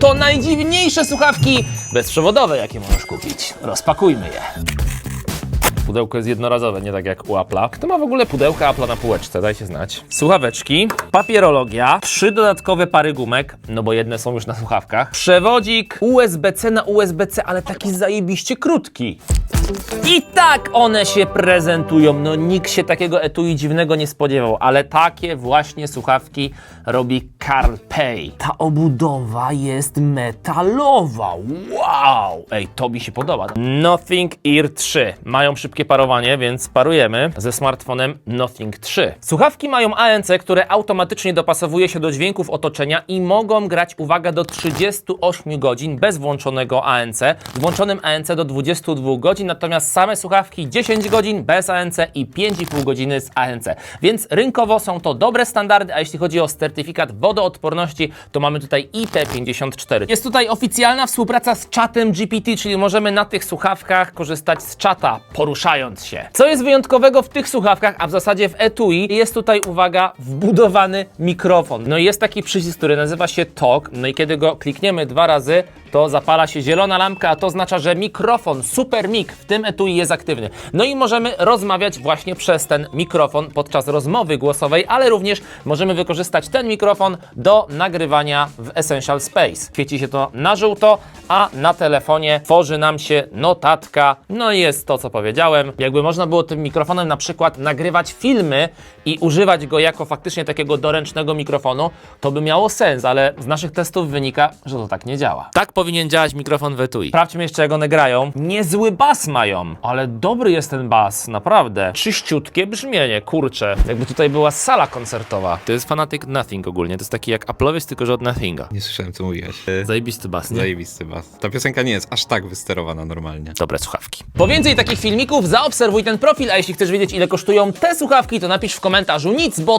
To najdziwniejsze słuchawki bezprzewodowe, jakie możesz kupić. Rozpakujmy je. Pudełko jest jednorazowe, nie tak jak u Apple'a. Kto ma w ogóle pudełka Apple'a na półeczce? Dajcie znać. Słuchaweczki, papierologia, trzy dodatkowe pary gumek, no bo jedne są już na słuchawkach. Przewodzik USB-C na USB-C, ale taki zajebiście krótki. I tak one się prezentują. No nikt się takiego etui dziwnego nie spodziewał, ale takie właśnie słuchawki robi Carl Pay. Ta obudowa jest metalowa. Wow! Ej, to mi się podoba. Nothing Ear 3. Mają szybkie parowanie, więc parujemy ze smartfonem Nothing 3. Słuchawki mają ANC, które automatycznie dopasowuje się do dźwięków otoczenia i mogą grać, uwaga, do 38 godzin bez włączonego ANC. Z włączonym ANC do 22 godzin, natomiast same słuchawki 10 godzin bez ANC i 5,5 godziny z ANC. Więc rynkowo są to dobre standardy, a jeśli chodzi o certyfikat wodoodporności, to mamy tutaj IP54. Jest tutaj oficjalna współpraca z czatem GPT, czyli możemy na tych słuchawkach korzystać z czata, poruszając się. Co jest wyjątkowego w tych słuchawkach, a w zasadzie w etui, jest tutaj, uwaga, wbudowany mikrofon. No i jest taki przycisk, który nazywa się Talk, no i kiedy go klikniemy dwa razy, to zapala się zielona lampka, a to oznacza, że mikrofon, super mic tym etui jest aktywny. No i możemy rozmawiać właśnie przez ten mikrofon podczas rozmowy głosowej, ale również możemy wykorzystać ten mikrofon do nagrywania w Essential Space. Świeci się to na żółto, a na telefonie tworzy nam się notatka. No i jest to, co powiedziałem. Jakby można było tym mikrofonem na przykład nagrywać filmy i używać go jako faktycznie takiego doręcznego mikrofonu, to by miało sens, ale z naszych testów wynika, że to tak nie działa. Tak powinien działać mikrofon w etui. Sprawdźmy jeszcze, jak one grają. Niezły bas mają, ale dobry jest ten bas, naprawdę. Czyściutkie brzmienie, kurczę. Jakby tutaj była sala koncertowa. To jest Fanatic Nothing ogólnie, to jest taki jak Apple'owiec, tylko że od Nothinga. Nie słyszałem, co mówiłeś. Zajebisty bas, nie? Zajebisty bas. Ta piosenka nie jest aż tak wysterowana normalnie. dobre słuchawki. Po więcej takich filmików zaobserwuj ten profil, a jeśli chcesz wiedzieć ile kosztują te słuchawki, to napisz w komentarzu nic, bo